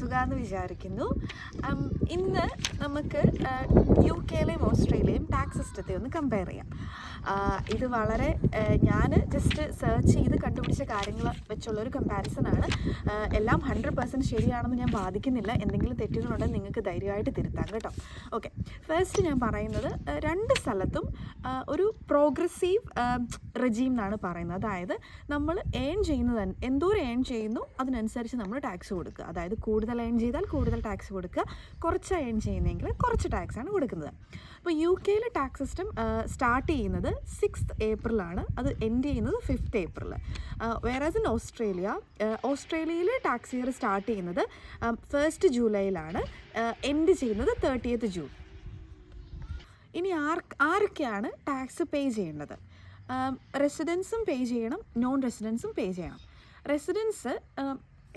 സുഖാന്ന് വിചാരിക്കുന്നു. ഇന്ന് നമുക്ക് യു കെയിലെയും ഓസ്ട്രേലിയയും ടാക്സ് സിസ്റ്റത്തെ ഒന്ന് കമ്പയർ ചെയ്യാം. ഇത് വളരെ ഞാൻ ജസ്റ്റ് സെർച്ച് ചെയ്ത് കണ്ടുപിടിച്ച കാര്യങ്ങൾ വെച്ചുള്ളൊരു കമ്പാരിസൺ ആണ്. എല്ലാം ഹൺഡ്രഡ് പെർസെന്റ് ശരിയാണെന്ന് ഞാൻ ബാധിക്കുന്നില്ല. എന്തെങ്കിലും തെറ്റുകളുണ്ടെങ്കിൽ നിങ്ങൾക്ക് ധൈര്യമായിട്ട് തിരുത്താം കേട്ടോ. ഓക്കെ ഫസ്റ്റ് ഞാൻ പറയുന്നത് രണ്ട് സ്ഥലത്തും ഒരു പ്രോഗ്രസീവ് റെജീം എന്നാണ് പറയുന്നത്. അതായത് നമ്മൾ ഏൺ ചെയ്യുന്നത് എന്തോരം ഏൺ ചെയ്യുന്നു അതിനനുസരിച്ച് നമ്മൾ ടാക്സ് കൊടുക്കുക. അതായത് കൂടുതൽ ഏൺ ചെയ്താൽ കൂടുതൽ ടാക്സ് കൊടുക്കുക. കുറച്ച് ഏൺ ചെയ്യുന്നെങ്കിൽ കുറച്ച് ടാക്സ് ആണ് കൊടുക്കുന്നത്. അപ്പോൾ യു കെയിൽ ടാക്സ് സിസ്റ്റം സ്റ്റാർട്ട് ചെയ്യുന്നത് സിക്സ്ത് ഏപ്രിലാണ് അത് എൻഡ് ചെയ്യുന്നത് ഫിഫ്ത്ത് ഏപ്രിൽ വേറെ ഇൻ ഓസ്ട്രേലിയ ഓസ്ട്രേലിയയിൽ ടാക്സ് ഇയർ സ്റ്റാർട്ട് ചെയ്യുന്നത് ഫസ്റ്റ് ജൂലൈയിലാണ് എൻഡ് ചെയ്യുന്നത് തേർട്ടിയത്ത് ജൂൺ ഇനി ആർ ആരൊക്കെയാണ് ടാക്സ് പേ ചെയ്യേണ്ടത്? റെസിഡൻസും പേ ചെയ്യണം നോൺ റെസിഡൻസും പേ ചെയ്യണം. റെസിഡൻസ്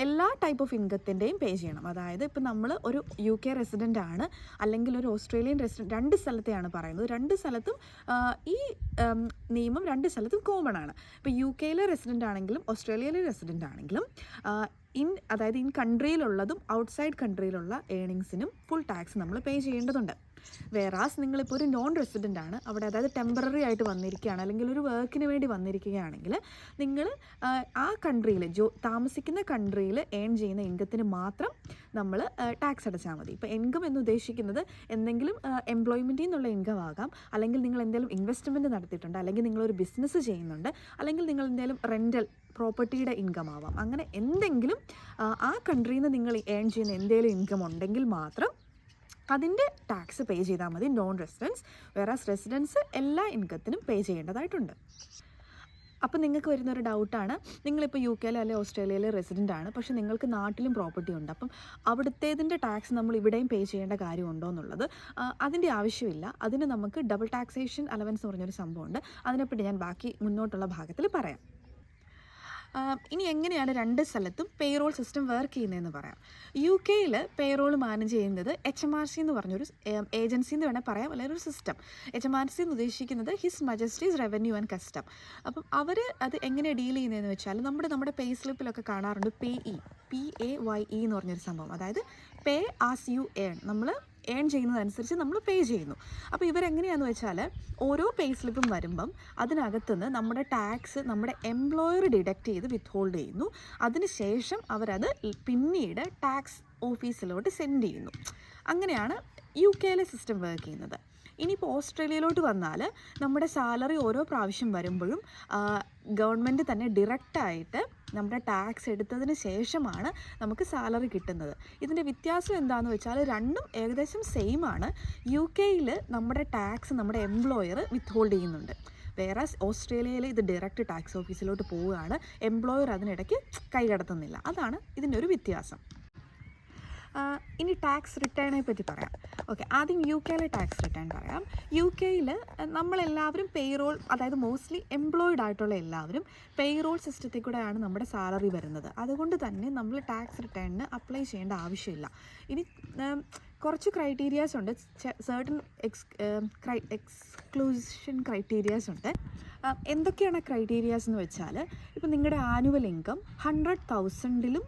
എല്ലാ ടൈപ്പ് ഓഫ് ഇൻകത്തിന്റെയും പേ ചെയ്യണം. അതായത് ഇപ്പം നമ്മൾ ഒരു യു കെ റെസിഡന്റ് ആണ് അല്ലെങ്കിൽ ഒരു ഓസ്ട്രേലിയൻ റെസിഡന്റ് രണ്ട് സ്ഥലത്തെയാണ് പറയുന്നത്. രണ്ട് സ്ഥലത്തും ഈ നിയമം രണ്ട് സ്ഥലത്തും കോമൺ ആണ്. ഇപ്പോൾ യു കെയിലെ റെസിഡന്റ് ആണെങ്കിലും ഓസ്ട്രേലിയയിലെ റെസിഡന്റ് ആണെങ്കിലും ഇൻ അതായത് ഇൻ കൺട്രിയിലുള്ളതും ഔട്ട്സൈഡ് കൺട്രിയിലുള്ള ഏണിങ്സിനും ഫുൾ ടാക്സ് നമ്മൾ പേ ചെയ്യേണ്ടതുണ്ട്. വേറാസ് നിങ്ങളിപ്പോൾ ഒരു നോൺ റെസിഡന്റ് ആണ്. അവിടെ അതായത് ടെമ്പററി ആയിട്ട് വന്നിരിക്കുകയാണ്. അല്ലെങ്കിൽ ഒരു വർക്കിന് വേണ്ടി വന്നിരിക്കുകയാണെങ്കിൽ നിങ്ങൾ ആ കൺട്രിയിൽ ജോ താമസിക്കുന്ന കൺട്രിയിൽ ഏൺ ചെയ്യുന്ന ഇൻകത്തിന് മാത്രം നമ്മൾ ടാക്സ് അടച്ചാൽ മതി. ഇപ്പോൾ ഇൻകം എന്ന് ഉദ്ദേശിക്കുന്നത് എന്തെങ്കിലും എംപ്ലോയ്മെന്റിൽ നിന്നുള്ള ഇൻകം ആകാം. അല്ലെങ്കിൽ നിങ്ങൾ എന്തെങ്കിലും ഇൻവെസ്റ്റ്മെന്റ് നടത്തിയിട്ടുണ്ട്. അല്ലെങ്കിൽ നിങ്ങളൊരു ബിസിനസ് ചെയ്യുന്നുണ്ട്. അല്ലെങ്കിൽ നിങ്ങൾ എന്തെങ്കിലും റെന്റൽ പ്രോപ്പർട്ടിയുടെ ഇൻകം ആവാം. അങ്ങനെ എന്തെങ്കിലും ആ, കൺട്രിയിൽ നിന്ന് നിങ്ങൾ ഏൺ ചെയ്യുന്ന എന്തെങ്കിലും ഇൻകം ഉണ്ടെങ്കിൽ മാത്രം അതിന്റെ ടാക്സ് പേ ചെയ്താൽ മതി നോൺ റെസിഡൻസ് വേറെ റെസിഡൻസ് എല്ലാ ഇൻകത്തിനും പേ ചെയ്യേണ്ടതായിട്ടുണ്ട്. അപ്പോൾ നിങ്ങൾക്ക് വരുന്ന വരുന്നൊരു ഡൗട്ടാണ് നിങ്ങളിപ്പോൾ യു കെയിലെ അല്ലെങ്കിൽ ഓസ്ട്രേലിയയിലെ റെസിഡന്റ് ആണ്. പക്ഷേ നിങ്ങൾക്ക് നാട്ടിലും പ്രോപ്പർട്ടി ഉണ്ട്. അപ്പം അവിടുത്തേതിന്റെ ടാക്സ് നമ്മൾ ഇവിടെയും പേ ചെയ്യേണ്ട കാര്യമുണ്ടോ എന്നുള്ളത് അതിന്റെ ആവശ്യമില്ല. അതിന് നമുക്ക് ഡബിൾ ടാക്സേഷൻ അലവൻസ് എന്ന് പറഞ്ഞൊരു സംഭവമുണ്ട്. അതിനെപ്പറ്റി ഞാൻ ബാക്കി മുന്നോട്ടുള്ള ഭാഗത്തിൽ പറയാം. ഇനി എങ്ങനെയാണ് രണ്ട് സ്ഥലത്തും പേറോൾ സിസ്റ്റം വർക്ക് ചെയ്യുന്നതെന്ന് പറയാം. യു കെയിൽ പേറോൾ മാനേജ് ചെയ്യുന്നത് എച്ച് എം ആർ സി എന്ന് പറഞ്ഞൊരു ഏജൻസി എന്ന് വേണേൽ പറയാം. അല്ലെങ്കിൽ ഒരു system H M R C എന്ന് ഉദ്ദേശിക്കുന്നത് his Majesty's revenue and custom അപ്പം അവർ അത് എങ്ങനെ ഡീൽ ചെയ്യുന്നതെന്ന് വെച്ചാൽ നമ്മുടെ നമ്മുടെ പേ സ്ലിപ്പിലൊക്കെ കാണാറുണ്ട് pay E P A Y E എന്ന് പറഞ്ഞൊരു സംഭവം. അതായത് പേ ആസ് യു ഏൺ നമ്മൾ ഏൺ ചെയ്യുന്നതനുസരിച്ച് നമ്മൾ പേ ചെയ്യുന്നു. അപ്പോൾ ഇവരെങ്ങനെയാണെന്ന് വെച്ചാൽ ഓരോ പേ സ്ലിപ്പും വരുമ്പം അതിനകത്തുനിന്ന് നമ്മുടെ ടാക്സ് നമ്മുടെ എംപ്ലോയർ ഡിഡക്റ്റ് ചെയ്ത് വിത്ത് ഹോൾഡ് ചെയ്യുന്നു. അതിനുശേഷം അവരത് പിന്നീട് ടാക്സ് ഓഫീസിലോട്ട് സെൻഡ് ചെയ്യുന്നു. അങ്ങനെയാണ് യു കെയിലെ സിസ്റ്റം വർക്ക് ചെയ്യുന്നത്. ഇനിയിപ്പോൾ ഓസ്ട്രേലിയയിലോട്ട് വന്നാൽ നമ്മുടെ സാലറി ഓരോ പ്രാവശ്യം വരുമ്പോഴും ഗവൺമെന്റ് തന്നെ ഡിറക്റ്റായിട്ട് നമ്മുടെ ടാക്സ് എടുത്തതിന് ശേഷമാണ് നമുക്ക് സാലറി കിട്ടുന്നത്. ഇതിന്റെ വ്യത്യാസം എന്താണെന്ന് വെച്ചാൽ രണ്ടും ഏകദേശം സെയിം ആണ്. യു കെയിൽ നമ്മുടെ ടാക്സ് നമ്മുടെ എംപ്ലോയർ വിത്ത് ഹോൾഡ് ചെയ്യുന്നുണ്ട്. വേറെ ഓസ്ട്രേലിയയിൽ ഇത് ഡയറക്റ്റ് ടാക്സ് ഓഫീസിലോട്ട് പോവുകയാണ്. എംപ്ലോയർ അതിനിടയ്ക്ക് കൈകടത്തുന്നില്ല അതാണ് ഇതിന്റെ ഒരു വ്യത്യാസം. ഇനി ടാക്സ് റിട്ടേണെ പറ്റി പറയാം. ഓക്കെ ആദ്യം യു കെയിലെ ടാക്സ് റിട്ടേൺ പറയാം. യു കെയിൽ നമ്മളെല്ലാവരും പേറോൾ അതായത് മോസ്റ്റ്ലി എംപ്ലോയിഡ് ആയിട്ടുള്ള എല്ലാവരും പേറോൾ സിസ്റ്റത്തിൽ കൂടെയാണ് നമ്മുടെ സാലറി വരുന്നത്. അതുകൊണ്ട് തന്നെ നമ്മൾ ടാക്സ് റിട്ടേണിന് അപ്ലൈ ചെയ്യേണ്ട ആവശ്യമില്ല. ഇനി കുറച്ച് ക്രൈറ്റീരിയാസ് ഉണ്ട്. സേർട്ടൻ എക്സ് ക്രൈ എക്സ്ക്ലൂഷൻ ക്രൈറ്റീരിയാസ് ഉണ്ട്. എന്തൊക്കെയാണ് ക്രൈറ്റീരിയാസ് എന്ന് വെച്ചാൽ ഇപ്പം നിങ്ങളുടെ ആനുവൽ ഇൻകം ഹൺഡ്രഡ് തൗസൻഡിലും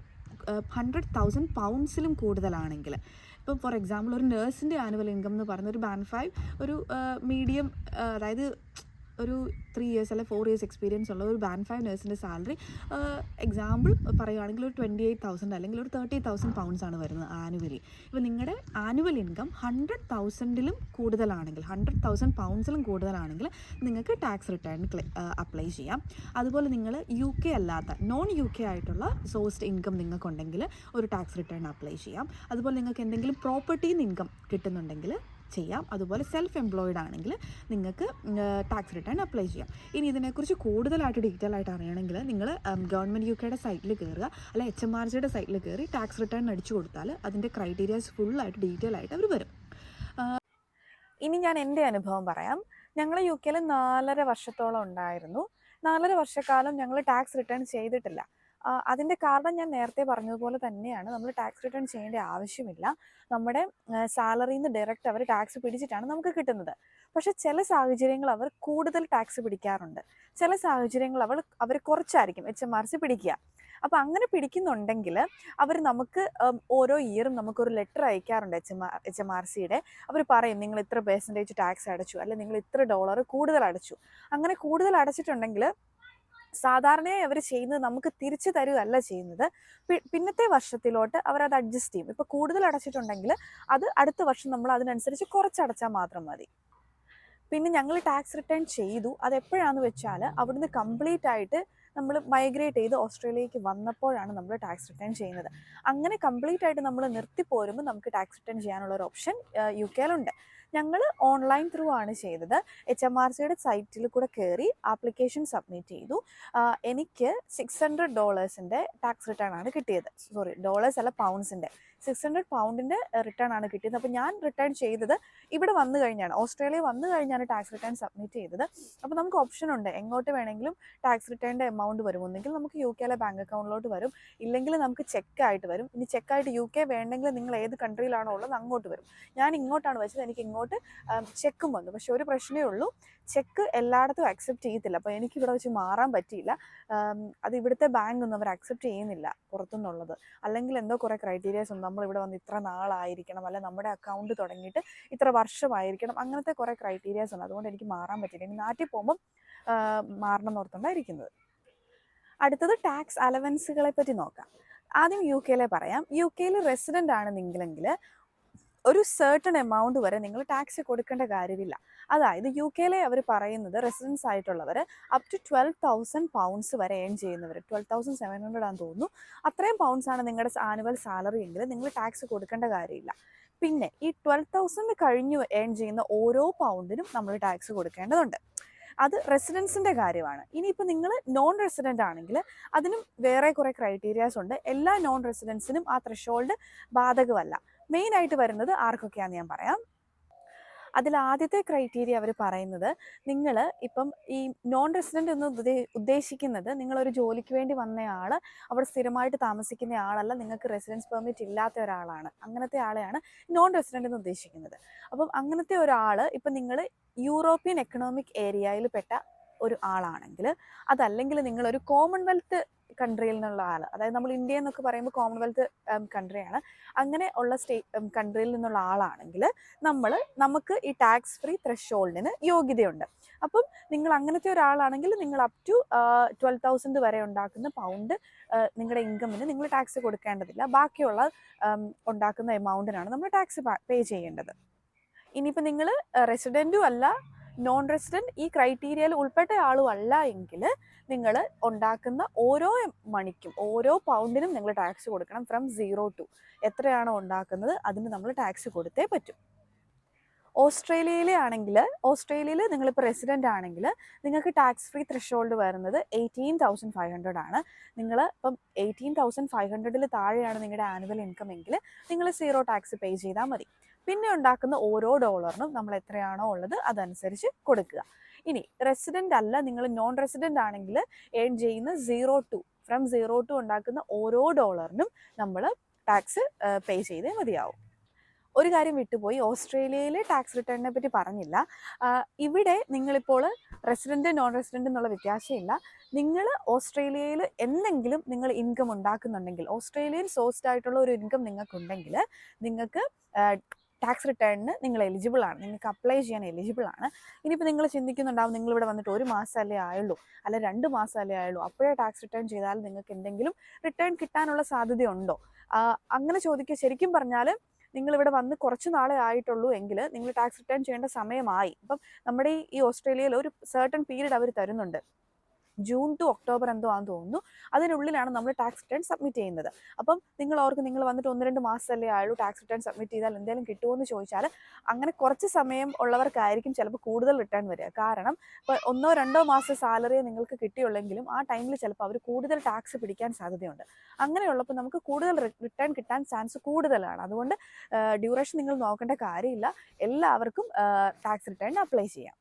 ഹൺഡ്രഡ് തൗസൻഡ് പൗണ്ട്സിലും കൂടുതലാണെങ്കിൽ. ഇപ്പം ഫോർ എക്സാമ്പിൾ ഒരു നേഴ്സിന്റെ ആനുവൽ ഇൻകം എന്ന് പറയുന്ന ഒരു ബാൻ ഫൈവ് ഒരു മീഡിയം അതായത് ഒരു ത്രീ ഇയേഴ്സ് അല്ലെങ്കിൽ ഫോർ ഇയേഴ്സ് എക്സ്പീരിയൻസ് ഉള്ള ഒരു ബാൻ ഫൈവ് നേഴ്സിന്റെ സാലറി എക്സാമ്പിൾ പറയുകയാണെങ്കിൽ ഒരു ട്വന്റി എയ്റ്റ് തൗസൻഡ് അല്ലെങ്കിൽ ഒരു തേർട്ടി തൗസൻഡ് പൗണ്ട്സ് ആണ് വരുന്നത് ആനുവലി ഇപ്പോൾ നിങ്ങളുടെ ആനുവൽ ഇൻകം ഹൺഡ്രഡ് തൗസൻഡിലും കൂടുതലാണെങ്കിൽ ഹൺഡ്രഡ് തൗസൻഡ് പൗണ്ട്സിലും കൂടുതലാണെങ്കിൽ നിങ്ങൾക്ക് ടാക്സ് റിട്ടേൺ അപ്ലൈ ചെയ്യാം. അതുപോലെ നിങ്ങൾ യു കെ അല്ലാത്ത നോൺ യു കെ ആയിട്ടുള്ള സോഴ്സ്ഡ് ഇൻകം നിങ്ങൾക്കുണ്ടെങ്കിൽ ഒരു ടാക്സ് റിട്ടേൺ അപ്ലൈ ചെയ്യാം. അതുപോലെ നിങ്ങൾക്ക് എന്തെങ്കിലും പ്രോപ്പർട്ടിയിൽ നിന്ന് ഇൻകം കിട്ടുന്നുണ്ടെങ്കിൽ ചെയ്യാം. അതുപോലെ സെൽഫ് എംപ്ലോയിഡ് ആണെങ്കിൽ നിങ്ങൾക്ക് ടാക്സ് റിട്ടേൺ അപ്ലൈ ചെയ്യാം. ഇനി ഇതിനെക്കുറിച്ച് കൂടുതലായിട്ട് ഡീറ്റെയിൽ ആയിട്ട് അറിയണമെങ്കിൽ നിങ്ങൾ ഗവൺമെന്റ് യു കെയുടെ സൈറ്റിൽ കയറുക അല്ലെ എച്ച് എം ആർ ജിയുടെ സൈറ്റിൽ കയറി ടാക്സ് റിട്ടേൺ അടിച്ചു കൊടുത്താൽ അതിന്റെ ക്രൈറ്റീരിയാസ് ഫുള്ളായിട്ട് ഡീറ്റെയിൽ ആയിട്ട് അവർ വരും. ഇനി ഞാൻ എന്റെ അനുഭവം പറയാം. ഞങ്ങൾ യു കെയിൽ നാലര വർഷത്തോളം ഉണ്ടായിരുന്നു. നാലര വർഷക്കാലം ഞങ്ങൾ ടാക്സ് റിട്ടേൺ ചെയ്തിട്ടില്ല. അതിന്റെ കാരണം ഞാൻ നേരത്തെ പറഞ്ഞതുപോലെ തന്നെയാണ്. നമ്മൾ ടാക്സ് റിട്ടേൺ ചെയ്യേണ്ട ആവശ്യമില്ല. നമ്മുടെ സാലറിയിൽ നിന്ന് ഡയറക്റ്റ് അവർ ടാക്സ് പിടിച്ചിട്ടാണ് നമുക്ക് കിട്ടുന്നത്. പക്ഷേ ചില സാഹചര്യങ്ങൾ അവർ കൂടുതൽ ടാക്സ് പിടിക്കാറുണ്ട്. ചില സാഹചര്യങ്ങൾ അവൾ അവർ കുറച്ചായിരിക്കും എച്ച് എം ആർ സി പിടിക്കുക. അപ്പോൾ അങ്ങനെ പിടിക്കുന്നുണ്ടെങ്കിൽ അവർ നമുക്ക് ഓരോ ഇയറും നമുക്കൊരു letter അയക്കാറുണ്ട് H M R H M R സിയുടെ അവർ പറയും നിങ്ങൾ ഇത്ര പെർസെന്റേജ് ടാക്സ് അടച്ചു. അല്ലെങ്കിൽ നിങ്ങൾ ഇത്ര ഡോളർ കൂടുതൽ അടച്ചു. അങ്ങനെ കൂടുതൽ അടച്ചിട്ടുണ്ടെങ്കിൽ സാധാരണയായി അവർ ചെയ്യുന്നത് നമുക്ക് തിരിച്ചു തരുകയല്ല ചെയ്യുന്നത്. പിന്നത്തെ വർഷത്തിലോട്ട് അവർ അത് അഡ്ജസ്റ്റ് ചെയ്യും. ഇപ്പോൾ കൂടുതൽ അടച്ചിട്ടുണ്ടെങ്കിൽ അത് അടുത്ത വർഷം നമ്മൾ അതിനനുസരിച്ച് കുറച്ചടച്ചാൽ മാത്രം മതി. പിന്നെ ഞങ്ങൾ ടാക്സ് റിട്ടേൺ ചെയ്തു. അത് എപ്പോഴാണെന്ന് വെച്ചാൽ അവിടുന്ന് കംപ്ലീറ്റ് ആയിട്ട് നമ്മൾ മൈഗ്രേറ്റ് ചെയ്ത് ഓസ്ട്രേലിയക്ക് വന്നപ്പോഴാണ് നമ്മൾ ടാക്സ് റിട്ടേൺ ചെയ്യുന്നത്. അങ്ങനെ കംപ്ലീറ്റ് ആയിട്ട് നമ്മൾ നിർത്തി പോരുമ്പോൾ നമുക്ക് ടാക്സ് റിട്ടേൺ ചെയ്യാനുള്ള ഒരു ഓപ്ഷൻ യു കെയിലുണ്ട് ഞങ്ങൾ ഓൺലൈൻ ത്രൂ ആണ് ചെയ്തത്. എച്ച് എം ആർ സിയുടെ സൈറ്റിൽ കൂടെ കയറി ആപ്ലിക്കേഷൻ സബ്മിറ്റ് ചെയ്തു. എനിക്ക് സിക്സ് ഹൺഡ്രഡ് ഡോളേഴ്സിന്റെ ടാക്സ് റിട്ടേൺ ആണ് കിട്ടിയത്. സോറി ഡോളേഴ്സ് അല്ല പൗണ്ട്സിന്റെ സിക്സ് ഹൺഡ്രഡ് പൗണ്ടിന്റെ റിട്ടേൺ ആണ് കിട്ടിയത്. അപ്പോൾ ഞാൻ റിട്ടേൺ ചെയ്തത് ഇവിടെ വന്നു കഴിഞ്ഞാണ്. ഓസ്ട്രേലിയ വന്നു കഴിഞ്ഞാണ് ടാക്സ് റിട്ടേൺ സബ്മിറ്റ് ചെയ്തത്. അപ്പോൾ നമുക്ക് ഓപ്ഷൻ ഉണ്ട്. എങ്ങോട്ട് വേണമെങ്കിലും ടാക്സ് റിട്ടേണിന്റെ എമൗണ്ട് വരും. ഒന്നെങ്കിൽ നമുക്ക് യു കെയിലെ ബാങ്ക് അക്കൗണ്ടിലോട്ട് വരും. ഇല്ലെങ്കിൽ നമുക്ക് ചെക്ക് ആയിട്ട് വരും. ഇനി ചെക്കായിട്ട് യു കെ വേണ്ടെങ്കിൽ നിങ്ങൾ ഏത് കൺട്രിയിലാണോ ഉള്ളത് അങ്ങോട്ട് വരും. ഞാൻ ഇങ്ങോട്ടാണ് വെച്ചത്. എനിക്ക് ഇങ്ങോട്ട് ചെക്കും വന്നു. പക്ഷേ ഒരു പ്രശ്നമേ ഉള്ളൂ. ചെക്ക് എല്ലായിടത്തും അക്സെപ്റ്റ് ചെയ്യത്തില്ല. അപ്പോൾ എനിക്ക് ഇവിടെ വെച്ച് മാറാൻ പറ്റിയില്ല. അത് ഇവിടുത്തെ ബാങ്ക് ഒന്നും അവർ അക്സെപ്റ്റ് ചെയ്യുന്നില്ല പുറത്തുനിന്നുള്ളത് അല്ലെങ്കിൽ എന്തോ കുറേ ക്രൈറ്റീരിയാസ് ഉണ്ട് നമ്മൾ ഇവിടെ വന്ന് ഇത്ര നാളായിരിക്കണം അല്ലെ നമ്മുടെ അക്കൗണ്ട് തുടങ്ങിയിട്ട് ഇത്ര വർഷമായിരിക്കണം അങ്ങനത്തെ കുറേ ക്രൈറ്റീരിയാസ് ഉണ്ട്. അതുകൊണ്ട് എനിക്ക് മാറാൻ പറ്റില്ല. ഇനി നാട്ടിൽ പോകുമ്പം മാറണം എന്നോർത്തുകൊണ്ടാണ് ഇരിക്കുന്നത്. അടുത്തത് ടാക്സ് അലവൻസുകളെ പറ്റി നോക്കാം. ആദ്യം യു കെയിലെ പറയാം. യു കെയിൽ റെസിഡന്റ് ആണ് നിങ്ങളെങ്കിൽ ഒരു സർട്ടൺ എമൗണ്ട് വരെ നിങ്ങൾ ടാക്സ് കൊടുക്കേണ്ട കാര്യമില്ല. അതായത് യു കെയിലെ അവർ പറയുന്നത് residence ആയിട്ടുള്ളവർ up to twelve thousand pounds വരെ ഏൺ ചെയ്യുന്നവർ ട്വൽവ് തൗസൻഡ് സെവൻ ഹൺഡ്രഡ് ആണെന്ന് തോന്നുന്നു. അത്രയും പൗണ്ട്സ് ആണ് നിങ്ങളുടെ ആനുവൽ സാലറി എങ്കിൽ നിങ്ങൾ ടാക്സ് കൊടുക്കേണ്ട കാര്യമില്ല. പിന്നെ ഈ ട്വൽവ് തൗസൻഡ് കഴിഞ്ഞു ഏൺ ചെയ്യുന്ന ഓരോ പൗണ്ടിനും നമ്മൾ ടാക്സ് കൊടുക്കേണ്ടതുണ്ട്. അത് റെസിഡൻസിന്റെ കാര്യമാണ്. ഇനിയിപ്പോൾ നിങ്ങൾ നോൺ റെസിഡന്റ് ആണെങ്കിൽ അതിനും വേറെ കുറേ ക്രൈറ്റീരിയാസ് ഉണ്ട്. എല്ലാ നോൺ റെസിഡൻസിനും ആ ത്രഷോൾഡ് ബാധകമല്ല. മെയിനായിട്ട് വരുന്നത് ആർക്കൊക്കെയാണെന്ന് ഞാൻ പറയാം. അതിൽ ആദ്യത്തെ ക്രൈറ്റീരിയ അവർ പറയുന്നത് നിങ്ങൾ ഇപ്പം ഈ നോൺ റെസിഡന്റ് എന്ന് ഉദ്ദേ- ഉദ്ദേശിക്കുന്നത് നിങ്ങളൊരു ജോലിക്ക് വേണ്ടി വന്നയാൾ അവിടെ സ്ഥിരമായിട്ട് താമസിക്കുന്ന ആളല്ല നിങ്ങൾക്ക് റെസിഡൻസ് പെർമിറ്റ് ഇല്ലാത്ത ഒരാളാണ്. അങ്ങനത്തെ ആളെയാണ് നോൺ റെസിഡന്റ് എന്ന് ഉദ്ദേശിക്കുന്നത്. അപ്പം അങ്ങനത്തെ ഒരാൾ ഇപ്പം നിങ്ങൾ യൂറോപ്യൻ എക്കണോമിക് ഏരിയയിൽ പെട്ട ഒരു ആളാണെങ്കിൽ അതല്ലെങ്കിൽ നിങ്ങളൊരു കോമൺവെൽത്ത് കൺട്രിയിൽ നിന്നുള്ള ആൾ അതായത് നമ്മൾ ഇന്ത്യ എന്നൊക്കെ പറയുമ്പോൾ കോമൺവെൽത്ത് കൺട്രിയാണ് അങ്ങനെ ഉള്ള സ്റ്റേ കൺട്രിയിൽ നിന്നുള്ള ആളാണെങ്കിൽ നമ്മൾ നമുക്ക് ഈ ടാക്സ് ഫ്രീ ത്രഷോൾഡിന് യോഗ്യതയുണ്ട്. അപ്പം നിങ്ങൾ അങ്ങനത്തെ ഒരാളാണെങ്കിൽ നിങ്ങൾ അപ് ടു ട്വൽവ് തൗസൻഡ് വരെ ഉണ്ടാക്കുന്ന പൗണ്ട് നിങ്ങളുടെ ഇൻകമിന് നിങ്ങൾ ടാക്സ് കൊടുക്കേണ്ടതില്ല. ബാക്കിയുള്ള ഉണ്ടാക്കുന്ന എമൗണ്ടിനാണ് നമ്മൾ ടാക്സ് പേ ചെയ്യേണ്ടത്. ഇനിയിപ്പോൾ നിങ്ങൾ റെസിഡന്റും അല്ല നോൺ റെസിഡന്റ് ഈ ക്രൈറ്റീരിയയിൽ ഉൾപ്പെട്ട ആളും അല്ല എങ്കിൽ നിങ്ങൾ ഉണ്ടാക്കുന്ന ഓരോ മണിക്കും ഓരോ പൗണ്ടിനും നിങ്ങൾ ടാക്സ് കൊടുക്കണം ഫ്രം സീറോ ടു എത്രയാണോ ഉണ്ടാക്കുന്നത് അതിന് നമ്മൾ ടാക്സ് കൊടുത്തേ പറ്റും. ഓസ്ട്രേലിയയിലെ ആണെങ്കിൽ ഓസ്ട്രേലിയയിൽ നിങ്ങളിപ്പോൾ റെസിഡന്റ് ആണെങ്കിൽ നിങ്ങൾക്ക് ടാക്സ് ഫ്രീ ത്രഷോൾഡ് വരുന്നത് എയ്റ്റീൻ തൗസൻഡ് ഫൈവ് ഹൺഡ്രഡ് ആണ്. നിങ്ങൾ ഇപ്പം എയ്റ്റീൻ തൗസൻഡ് ഫൈവ് ഹൺഡ്രഡിൽ താഴെയാണ് നിങ്ങളുടെ ആനുവൽ ഇൻകം എങ്കിൽ നിങ്ങൾ സീറോ ടാക്സ് പേ ചെയ്താൽ മതി. പിന്നെ ഉണ്ടാക്കുന്ന ഓരോ ഡോളറിനും നമ്മൾ എത്രയാണോ ഉള്ളത് അതനുസരിച്ച് കൊടുക്കുക. ഇനി റെസിഡന്റ് അല്ല നിങ്ങൾ നോൺ റെസിഡന്റ് ആണെങ്കിൽ ഏൺ ചെയ്യുന്ന zero to from zero to ഉണ്ടാക്കുന്ന ഓരോ ഡോളറിനും നമ്മൾ ടാക്സ് പേ ചെയ്തേ മതിയാവും. ഒരു കാര്യം വിട്ടുപോയി ഓസ്ട്രേലിയയിലെ ടാക്സ് റിട്ടേണിനെ പറ്റി പറഞ്ഞില്ല. ഇവിടെ നിങ്ങളിപ്പോൾ റെസിഡന്റ് നോൺ റെസിഡന്റ് എന്നുള്ള വ്യത്യാസമില്ല. നിങ്ങൾ ഓസ്ട്രേലിയയിൽ എന്തെങ്കിലും നിങ്ങൾ ഇൻകം ഉണ്ടാക്കുന്നുണ്ടെങ്കിൽ ഓസ്ട്രേലിയൻ സോഴ്സ്ഡ് ആയിട്ടുള്ള ഒരു ഇൻകം നിങ്ങൾക്കുണ്ടെങ്കിൽ നിങ്ങൾക്ക് ടാക്സ് റിട്ടേണിന് നിങ്ങൾ എലിജിബിൾ ആണ്. നിങ്ങൾക്ക് അപ്ലൈ ചെയ്യാൻ എലിജിബിൾ ആണ്. ഇനിയിപ്പോൾ നിങ്ങൾ ചിന്തിക്കുന്നുണ്ടാവും നിങ്ങൾ ഇവിടെ വന്നിട്ട് ഒരു മാസമല്ലേ ആയുള്ളൂ അല്ല രണ്ട് മാസമല്ലേ ആയുള്ളൂ. അപ്പോഴേ ടാക്സ് റിട്ടേൺ ചെയ്താൽ നിങ്ങൾക്ക് എന്തെങ്കിലും റിട്ടേൺ കിട്ടാനുള്ള സാധ്യതയുണ്ടോ? അങ്ങനെ ചോദിക്കുക. ശരിക്കും പറഞ്ഞാൽ നിങ്ങൾ ഇവിടെ വന്ന് കുറച്ച് നാളെ ആയിട്ടുള്ളൂ എങ്കിൽ നിങ്ങൾ ടാക്സ് റിട്ടേൺ ചെയ്യേണ്ട സമയമായി. ഇപ്പം നമ്മുടെ ഈ ഓസ്ട്രേലിയയിൽ ഒരു സർട്ടൺ പീരീഡ് അവർ തരുന്നുണ്ട്. ജൂൺ ടു ഒക്ടോബർ എന്തോ ആണെന്ന് തോന്നുന്നു. അതിനുള്ളിലാണ് നമ്മൾ ടാക്സ് റിട്ടേൺ സബ്മിറ്റ് ചെയ്യുന്നത്. അപ്പം നിങ്ങൾ ഓർക്ക് നിങ്ങൾ വന്നിട്ട് ഒന്ന് രണ്ട് മാസമല്ലേ ആയുള്ളൂ ടാക്സ് റിട്ടേൺ സബ്മിറ്റ് ചെയ്താൽ എന്തെങ്കിലും കിട്ടുമോ ചോദിച്ചാൽ അങ്ങനെ കുറച്ച് സമയം ഉള്ളവർക്കായിരിക്കും ചിലപ്പോൾ കൂടുതൽ റിട്ടേൺ വരിക. കാരണം ഇപ്പോൾ ഒന്നോ രണ്ടോ മാസം സാലറി നിങ്ങൾക്ക് കിട്ടിയുള്ളെങ്കിലും ആ ടൈമിൽ ചിലപ്പോൾ അവർ കൂടുതൽ ടാക്സ് പിടിക്കാൻ സാധ്യതയുണ്ട്. അങ്ങനെയുള്ളപ്പോൾ നമുക്ക് കൂടുതൽ റിട്ടേൺ കിട്ടാൻ ചാൻസ് കൂടുതലാണ്. അതുകൊണ്ട് ഡ്യൂറേഷൻ നിങ്ങൾ നോക്കേണ്ട കാര്യമില്ല. എല്ലാവർക്കും ടാക്സ് റിട്ടേൺ അപ്ലൈ ചെയ്യാം.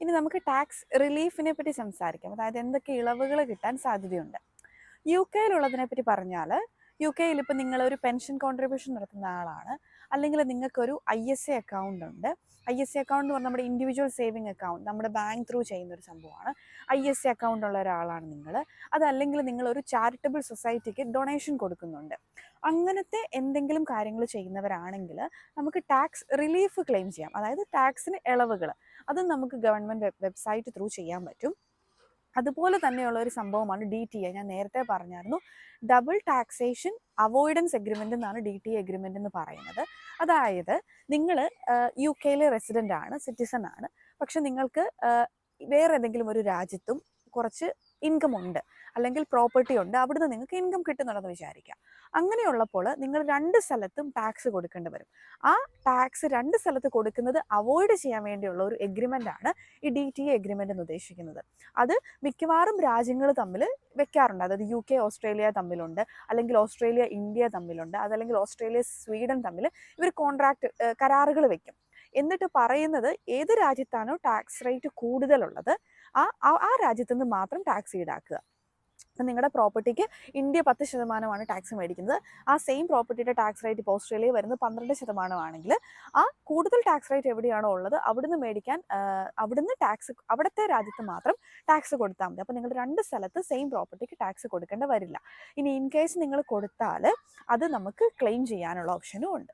ഇനി നമുക്ക് ടാക്സ് റിലീഫിനെ പറ്റി സംസാരിക്കാം. അതായത് എന്തൊക്കെ ഇളവുകൾ കിട്ടാൻ സാധ്യതയുണ്ട്. യു കെയിലുള്ളതിനെ പറ്റി പറഞ്ഞാൽ യു കെയിൽ ഇപ്പം ഒരു പെൻഷൻ കോൺട്രിബ്യൂഷൻ നടത്തുന്ന ആളാണ്. അല്ലെങ്കിൽ നിങ്ങൾക്കൊരു ഐ എസ് എ അക്കൗണ്ട് ഉണ്ട്. ഐ എസ് എ അക്കൗണ്ട് എന്ന് പറഞ്ഞാൽ നമ്മുടെ ഇൻഡിവിജ്വൽ സേവിങ് അക്കൗണ്ട് നമ്മുടെ ബാങ്ക് ത്രൂ ചെയ്യുന്ന ഒരു സംഭവമാണ്. ഐ എസ് എ അക്കൗണ്ട് ഉള്ള ഒരാളാണ് നിങ്ങൾ അതല്ലെങ്കിൽ നിങ്ങൾ ഒരു ചാരിറ്റബിൾ സൊസൈറ്റിക്ക് ഡൊണേഷൻ കൊടുക്കുന്നുണ്ട്. അങ്ങനത്തെ എന്തെങ്കിലും കാര്യങ്ങൾ ചെയ്യുന്നവരാണെങ്കിൽ നമുക്ക് ടാക്സ് റിലീഫ് ക്ലെയിം ചെയ്യാം. അതായത് ടാക്സിന് ഇളവുകൾ അത് നമുക്ക് ഗവൺമെന്റ് വെബ്സൈറ്റ് ത്രൂ ചെയ്യാൻ പറ്റും. അതുപോലെ തന്നെയുള്ള ഒരു സംഭവമാണ് ഡി ടി എ ഞാൻ നേരത്തെ പറഞ്ഞായിരുന്നു. ഡബിൾ ടാക്സേഷൻ അവോയ്ഡൻസ് എഗ്രിമെന്റ് എന്നാണ് ഡി ടി എഗ്രിമെന്റ് എന്ന് പറയുന്നത്. അതായത് നിങ്ങൾ യു കെയിലെ റെസിഡന്റ് ആണ് സിറ്റിസൺ ആണ്. പക്ഷെ നിങ്ങൾക്ക് വേറെ ഏതെങ്കിലും ഒരു രാജ്യത്തും കുറച്ച് ഇൻകം ഉണ്ട്. അല്ലെങ്കിൽ പ്രോപ്പർട്ടി ഉണ്ട്. അവിടുന്ന് നിങ്ങൾക്ക് ഇൻകം കിട്ടുന്നുണ്ടെന്ന് വിചാരിക്കാം. അങ്ങനെയുള്ളപ്പോൾ നിങ്ങൾ രണ്ട് സ്ഥലത്തും ടാക്സ് കൊടുക്കേണ്ടി വരും. ആ ടാക്സ് രണ്ട് സ്ഥലത്ത് കൊടുക്കുന്നത് അവോയ്ഡ് ചെയ്യാൻ വേണ്ടിയുള്ള ഒരു എഗ്രിമെന്റ് ആണ് ഈ ഡി ടി എ എഗ്രിമെന്റ് എന്ന് ഉദ്ദേശിക്കുന്നത്. അത് മിക്കവാറും രാജ്യങ്ങൾ തമ്മിൽ വെക്കാറുണ്ട്. അതായത് യു കെ ഓസ്ട്രേലിയ തമ്മിലുണ്ട് അല്ലെങ്കിൽ ഓസ്ട്രേലിയ ഇന്ത്യ തമ്മിലുണ്ട് അതല്ലെങ്കിൽ ഓസ്ട്രേലിയ സ്വീഡൻ തമ്മിൽ ഇവർ കോൺട്രാക്ട് കരാറുകൾ വെക്കും. എന്നിട്ട് പറയുന്നത് ഏത് രാജ്യത്താണോ ടാക്സ് റേറ്റ് കൂടുതലുള്ളത് ആ ആ- രാജ്യത്തു നിന്ന് മാത്രം ടാക്സ് ഈടാക്കുക. നിങ്ങളുടെ പ്രോപ്പർട്ടിക്ക് ഇന്ത്യ പത്ത് ശതമാനമാണ് ടാക്സ് മേടിക്കുന്നത്. ആ സെയിം പ്രോപ്പർട്ടിയുടെ ടാക്സ് റേറ്റ് ഇപ്പോൾ ഓസ്ട്രേലിയ വരുന്നത് പന്ത്രണ്ട് ശതമാനമാണെങ്കിൽ ആ കൂടുതൽ ടാക്സ് റേറ്റ് എവിടെയാണോ ഉള്ളത് അവിടുന്ന് മേടിക്കാൻ അവിടുന്ന് ടാക്സ് അവിടുത്തെ രാജ്യത്ത് മാത്രം ടാക്സ് കൊടുത്താൽ മതി. അപ്പോൾ നിങ്ങൾ രണ്ട് സ്ഥലത്ത് സെയിം പ്രോപ്പർട്ടിക്ക് ടാക്സ് കൊടുക്കേണ്ട വരില്ല. ഇനി ഇൻ കേസ് നിങ്ങൾ കൊടുത്താൽ അത് നമുക്ക് ക്ലെയിം ചെയ്യാനുള്ള ഓപ്ഷനും ഉണ്ട്.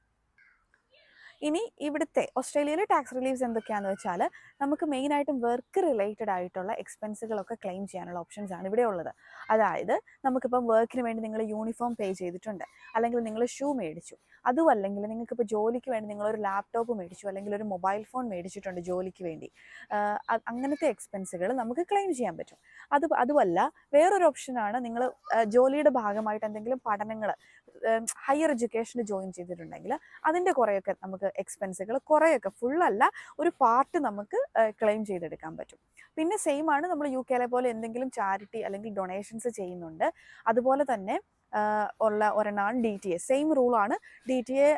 ഇനി ഇവിടുത്തെ ഓസ്ട്രേലിയയിലെ ടാക്സ് റിലീഫ്സ് എന്തൊക്കെയാണെന്ന് വെച്ചാൽ നമുക്ക് മെയിനായിട്ടും വർക്ക് റിലേറ്റഡ് ആയിട്ടുള്ള എക്സ്പെൻസുകളൊക്കെ ക്ലെയിം ചെയ്യാനുള്ള ഓപ്ഷൻസ് ആണ് ഇവിടെ ഉള്ളത്. അതായത് നമുക്കിപ്പം വർക്കിന് വേണ്ടി നിങ്ങൾ യൂണിഫോം പേ ചെയ്തിട്ടുണ്ട്. അല്ലെങ്കിൽ നിങ്ങൾ ഷൂ മേടിച്ചു. അതും അല്ലെങ്കിൽ നിങ്ങൾക്കിപ്പോൾ ജോലിക്ക് വേണ്ടി നിങ്ങളൊരു ലാപ്ടോപ്പ് മേടിച്ചു അല്ലെങ്കിൽ ഒരു മൊബൈൽ ഫോൺ മേടിച്ചിട്ടുണ്ട് ജോലിക്ക് വേണ്ടി. അങ്ങനത്തെ എക്സ്പെൻസുകൾ നമുക്ക് ക്ലെയിം ചെയ്യാൻ പറ്റും. അത് അതുമല്ല വേറൊരു ഓപ്ഷനാണ് നിങ്ങൾ ജോലിയുടെ ഭാഗമായിട്ട് എന്തെങ്കിലും പഠനങ്ങൾ ഹയർ എഡ്യൂക്കേഷന് ജോയിൻ ചെയ്തിട്ടുണ്ടെങ്കിൽ അതിന്റെ കുറേയൊക്കെ നമുക്ക് എക്സ്പെൻസുകൾ കുറേയൊക്കെ ഫുള്ളല്ല ഒരു പാർട്ട് നമുക്ക് ക്ലെയിം ചെയ്തെടുക്കാൻ പറ്റും. പിന്നെ സെയിം ആണ് നമ്മൾ യു കെയിലെ പോലെ എന്തെങ്കിലും ചാരിറ്റി അല്ലെങ്കിൽ ഡൊണേഷൻസ് ചെയ്യുന്നുണ്ട്. അതുപോലെ തന്നെ ഉള്ള ഒരെണ്ണമാണ് D T A same റൂളാണ് D T A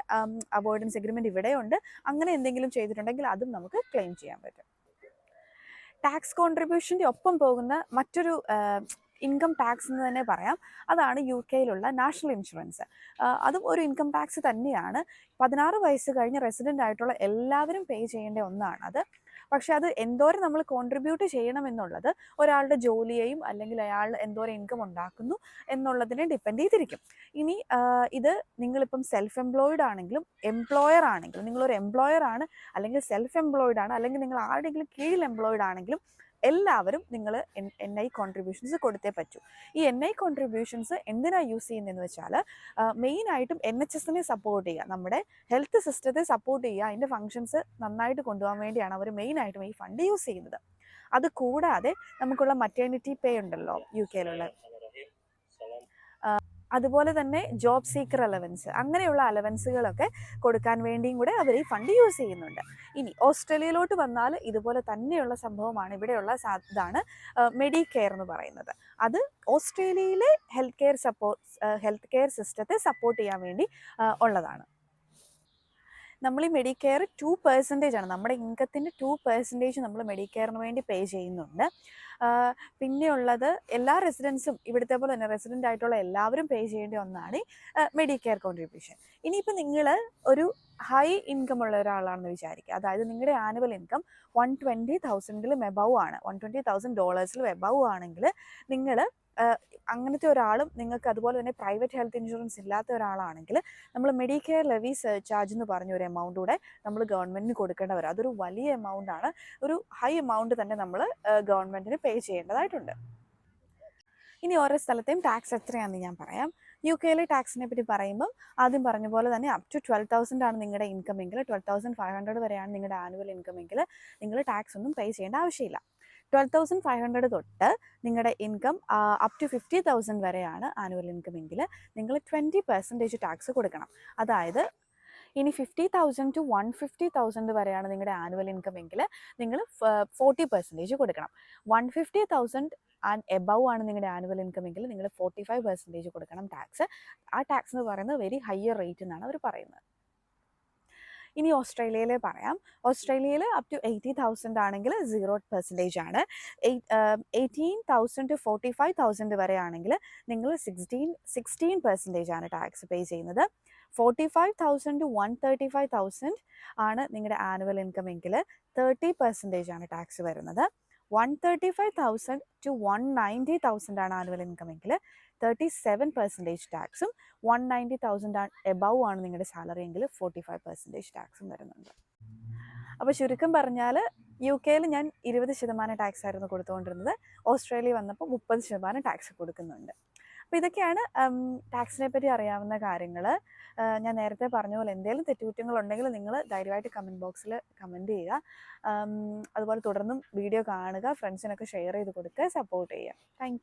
avoidance agreement ഇവിടെയുണ്ട്. അങ്ങനെ എന്തെങ്കിലും ചെയ്തിട്ടുണ്ടെങ്കിൽ അതും നമുക്ക് ക്ലെയിം ചെയ്യാൻ പറ്റും. ടാക്സ് കോൺട്രിബ്യൂഷന്റെ ഒപ്പം പോകുന്ന മറ്റൊരു ഇൻകം ടാക്സ് എന്ന് തന്നെ പറയാം. അതാണ് യു കെയിലുള്ള നാഷണൽ ഇൻഷുറൻസ്. അതും ഒരു ഇൻകം ടാക്സ് തന്നെയാണ്. പതിനാറ് വയസ്സ് കഴിഞ്ഞ് റെസിഡന്റ് ആയിട്ടുള്ള എല്ലാവരും പേ ചെയ്യേണ്ട ഒന്നാണ് അത്. പക്ഷെ അത് എന്തോരം നമ്മൾ കോൺട്രിബ്യൂട്ട് ചെയ്യണമെന്നുള്ളത് ഒരാളുടെ ജോലിയെയും അല്ലെങ്കിൽ അയാൾ എന്തോരം ഇൻകം ഉണ്ടാക്കുന്നു എന്നുള്ളതിനെ ഡിപ്പെൻഡ് ചെയ്തിരിക്കും. ഇനി ഇത് നിങ്ങളിപ്പം സെൽഫ് എംപ്ലോയിഡ് ആണെങ്കിലും എംപ്ലോയർ ആണെങ്കിലും നിങ്ങളൊരു എംപ്ലോയർ ആണ് അല്ലെങ്കിൽ സെൽഫ് എംപ്ലോയിഡ് ആണ് അല്ലെങ്കിൽ നിങ്ങൾ ആരുടെയെങ്കിലും കീഴിൽ എംപ്ലോയിഡ് ആണെങ്കിലും എല്ലാവരും നിങ്ങൾ എൻ ഐ കോൺട്രിബ്യൂഷൻസ് കൊടുത്തേ പറ്റൂ. ഈ എൻ ഐ കോൺട്രിബ്യൂഷൻസ് എന്തിനാണ് യൂസ് ചെയ്യുന്നതെന്ന് വെച്ചാൽ മെയിനായിട്ടും എൻ എച്ച് എസിനെ സപ്പോർട്ട് ചെയ്യുക. നമ്മുടെ ഹെൽത്ത് സിസ്റ്റത്തെ സപ്പോർട്ട് ചെയ്യുക. അതിന്റെ ഫങ്ഷൻസ് നന്നായിട്ട് കൊണ്ടുപോകാൻ വേണ്ടിയാണ് അവർ മെയിനായിട്ടും ഈ ഫണ്ട് യൂസ് ചെയ്യുന്നത്. അത് കൂടാതെ നമുക്കുള്ള മറ്റേണിറ്റി പേ ഉണ്ടല്ലോ യു കെയിലുള്ള അതുപോലെ തന്നെ ജോബ് സീക്കർ അലവൻസ് അങ്ങനെയുള്ള അലവൻസുകളൊക്കെ കൊടുക്കാൻ വേണ്ടിയും കൂടെ അവർ ഈ ഫണ്ട് യൂസ് ചെയ്യുന്നുണ്ട്. ഇനി ഓസ്ട്രേലിയയിലോട്ട് വന്നാൽ ഇതുപോലെ തന്നെയുള്ള സംഭവമാണ് ഇവിടെയുള്ള ഇതാണ് മെഡി കെയർ എന്ന് പറയുന്നത്. അത് ഓസ്ട്രേലിയയിലെ health care support health care സിസ്റ്റത്തെ സപ്പോർട്ട് ചെയ്യാൻ വേണ്ടി ഉള്ളതാണ്. നമ്മൾ ഈ മെഡിക്കെയർ ടു പെർസെന്റേജ് ആണ്. നമ്മുടെ ഇൻകത്തിന്റെ ടു പെർസെന്റേജ് നമ്മൾ മെഡിക്കെയറിന് വേണ്ടി പേ ചെയ്യുന്നുണ്ട്. പിന്നെയുള്ളത് എല്ലാ റെസിഡൻസും ഇവിടുത്തെ പോലെ തന്നെ റെസിഡന്റ് ആയിട്ടുള്ള എല്ലാവരും പേ ചെയ്യേണ്ട ഒന്നാണ് മെഡിക്കെയർ കോൺട്രിബ്യൂഷൻ ഇനിയിപ്പോൾ നിങ്ങൾ ഒരു ഹൈ ഇൻകം ഉള്ള ഒരാളാണെന്ന് വിചാരിക്കുക. അതായത് നിങ്ങളുടെ ആനുവൽ ഇൻകം വൺ ട്വന്റി തൗസൻഡിലും എബവ് ആണ്. വൺ ട്വന്റി തൗസൻഡ് ഡോളേഴ്സിലും എബവ് ആണെങ്കിൽ നിങ്ങൾ അങ്ങനത്തെ ഒരാളും നിങ്ങൾക്ക് അതുപോലെ തന്നെ പ്രൈവറ്റ് ഹെൽത്ത് ഇൻഷുറൻസ് ഇല്ലാത്ത ഒരാളാണെങ്കിൽ നമ്മൾ മെഡിക്കെയർ ലെവി ചാർജ് എന്ന് പറഞ്ഞ ഒരു എമൗണ്ട് കൂടെ നമ്മൾ ഗവൺമെന്റിന് കൊടുക്കേണ്ട വരും അതൊരു വലിയ എമൗണ്ട് ആണ്. ഒരു ഹൈ എമൗണ്ട് തന്നെ നമ്മൾ ഗവൺമെന്റിന് പേ ചെയ്യേണ്ടതായിട്ടുണ്ട്. ഇനി ഓരോ സ്ഥലത്തെയും ടാക്സ് എത്രയാണെന്ന് ഞാൻ പറയാം. യു കെയിലെ ടാക്സിനെ പറ്റി പറയുമ്പം ആദ്യം പറഞ്ഞ പോലെ തന്നെ അപ് ടു ട്വൽവ് തൗസൻഡ് ആണ് നിങ്ങളുടെ ഇൻകമെങ്കിൽ ട്വൽവ് തൗസൻഡ് ഫൈവ് ഹൺഡ്രഡ് വരെയാണ് നിങ്ങളുടെ ആനുവൽ ഇൻകമെങ്കിൽ നിങ്ങൾ ടാക്സ് ഒന്നും പേ ചെയ്യേണ്ട ആവശ്യമില്ല. ട്വൽവ് തൗസൻഡ് ഫൈവ് ഹൺഡ്രഡ് തൊട്ട് നിങ്ങളുടെ income up to fifty thousand വരെയാണ് ആനുവൽ ഇൻകം എങ്കിൽ നിങ്ങൾ ട്വന്റി പെർസെന്റേജ് ടാക്സ് കൊടുക്കണം. അതായത് ഇനി fifty thousand to one fifty thousand വരെയാണ് നിങ്ങളുടെ ആനുവൽ ഇൻകം എങ്കിൽ നിങ്ങൾ ഫോർട്ടി പെർസെന്റേജ് കൊടുക്കണം. One fifty thousand and above ആണ് നിങ്ങളുടെ ആനുവൽ ഇൻകം എങ്കിൽ നിങ്ങൾ ഫോർട്ടി ഫൈവ് പെർസെന്റേജ് കൊടുക്കണം ടാക്സ് ആ ടാക്സ് എന്ന് പറയുന്നത് വെരി ഹയർ റേറ്റ് എന്നാണ് അവർ പറയുന്നത്. ഇനി ഓസ്ട്രേലിയയിൽ പറയാം. ഓസ്ട്രേലിയയിൽ അപ് ടു എയ്റ്റി തൗസൻഡ് ആണെങ്കിൽ സീറോ പെർസെന്റേജ് ആണ്. Eighteen thousand to forty five thousand വരെ ആണെങ്കിൽ നിങ്ങൾ സിക്സ്റ്റീൻ സിക്സ്റ്റീൻ പെർസെന്റേജ് ആണ് ടാക്സ് പേ ചെയ്യുന്നത്. Forty five thousand to one thirty five thousand ആണ് നിങ്ങളുടെ ആനുവൽ ഇൻകം എങ്കിൽ തേർട്ടി പെർസെന്റേജ് ആണ് ടാക്സ് വരുന്നത്. One thirty five thousand to one ninety thousand ആണ് ആനുവൽ ഇൻകം എങ്കിൽ തേർട്ടി സെവൻ പെർസെന്റേജ് ടാക്സും വൺ നയന്റി തൗസൻഡ് എബവ് ആണ് നിങ്ങളുടെ സാലറി എങ്കിൽ ഫോർട്ടി ഫൈവ് പെർസെന്റേജ് ടാക്സും വരുന്നുണ്ട്. അപ്പോൾ ചുരുക്കം പറഞ്ഞാൽ യു കെയിൽ ഞാൻ ഇരുപത് ശതമാനം ടാക്സ് ആയിരുന്നു കൊടുത്തുകൊണ്ടിരുന്നത്. ഓസ്ട്രേലിയ വന്നപ്പോൾ മുപ്പത് ശതമാനം ടാക്സ് കൊടുക്കുന്നുണ്ട്. അപ്പോൾ ഇതൊക്കെയാണ് ടാക്സിനെ പറ്റി അറിയാവുന്ന കാര്യങ്ങൾ ഞാൻ നേരത്തെ പറഞ്ഞ പോലെ എന്തെങ്കിലും തെറ്റുകുറ്റങ്ങളുണ്ടെങ്കിൽ നിങ്ങൾ ധൈര്യമായിട്ട് കമന്റ് ബോക്സിൽ കമന്റ് ചെയ്യുക. അതുപോലെ തുടർന്നും വീഡിയോ കാണുക ഫ്രണ്ട്സിനൊക്കെ ഷെയർ ചെയ്ത് കൊടുക്കുക സപ്പോർട്ട് ചെയ്യുക. താങ്ക്